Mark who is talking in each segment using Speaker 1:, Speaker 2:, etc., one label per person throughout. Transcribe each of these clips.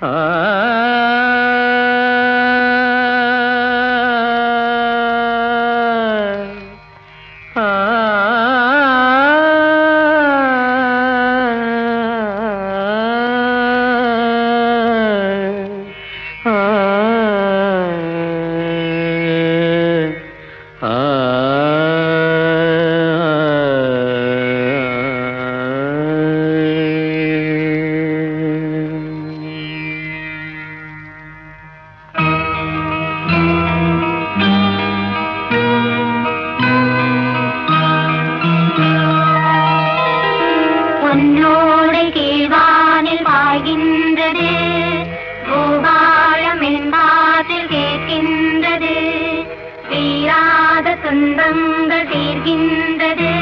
Speaker 1: ஆ கேட்கின்றது. பூபாலம் என் வாசில் கேட்கின்றது.
Speaker 2: தீராத துன்பங்கள் தீர்கின்றது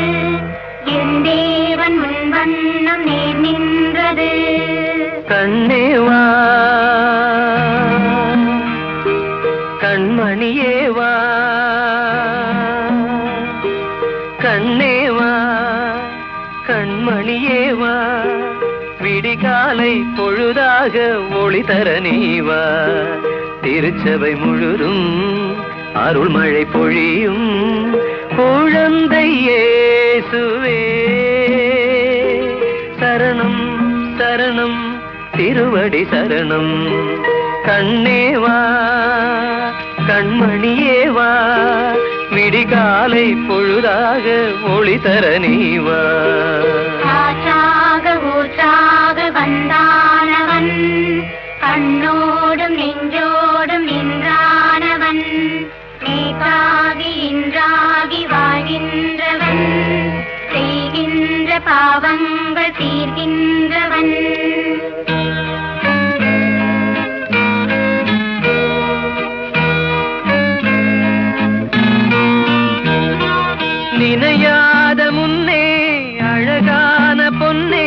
Speaker 2: என் தேவன் முன் கண்ணேவா கண்மணியேவா விடிகாலை பொழுதாக ஒளி தர நீவா? திருச்சபை முழுதும் அருள்மழை பொழியும் குழந்தை இயேசுவே. சரணம் சரணம் திருவடி சரணம். கண்ணேவா கண்மணியேவா விடிகாலை பொழுதாக ஒளி தர
Speaker 1: நீவா? தீர்கின்றவன்
Speaker 2: நினையாத முன்னே அழகான பொன்னே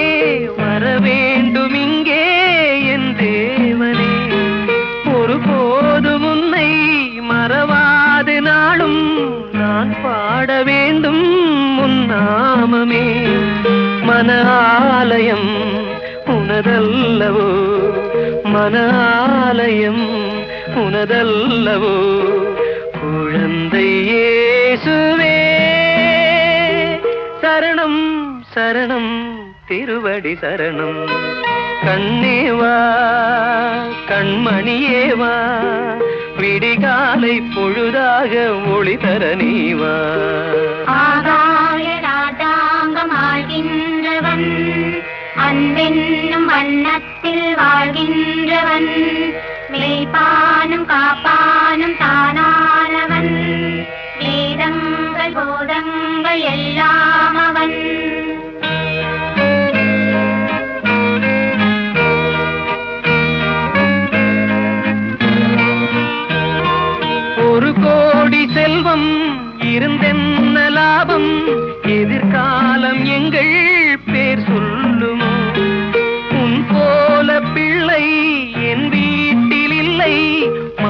Speaker 2: மன ஆலயம் உனதல்லவோ? மன ஆலயம் உனதல்லவோ? குழந்தை இயேசுவே சரணம் சரணம் திருவடி சரணம். கண்ணேவா கண்மணியேவா விடிகாலை பொழுதாக ஒளி தர நீவா जन्नत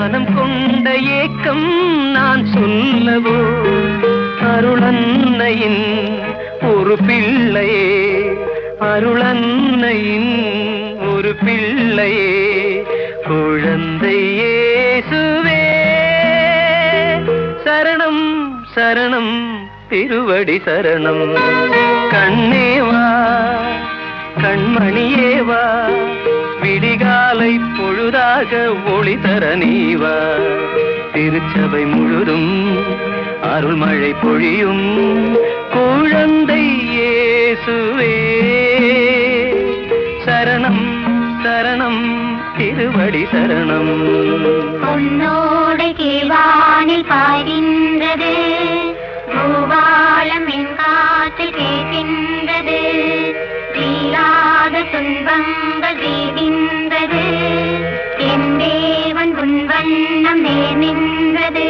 Speaker 2: மனம் கொண்ட ஏக்கம் நான் சொல்லவோ? அருளன்னையின் ஒரு பிள்ளையே அருளன்னையின் ஒரு பிள்ளையே குழந்தையே சுவே சரணம் சரணம் திருவடி சரணம். கண்ணேவா கண்மணியேவா ஒளியாக ஒளி தர நீவா. திருச்சபை முழுதும் அருள்மழை பொழியும் குழந்தை இயேசுவே. சரணம் சரணம் திருவடி சரணம்.
Speaker 1: பொன்னோடை கீழ்வானில் பாய்கின்றது. பூபாலம் என் காத்து கேட்கின்றது. தீராத துன்பங்கள் தீவின்றது தேவன் உன் வண்ணம் நேர் நின்றது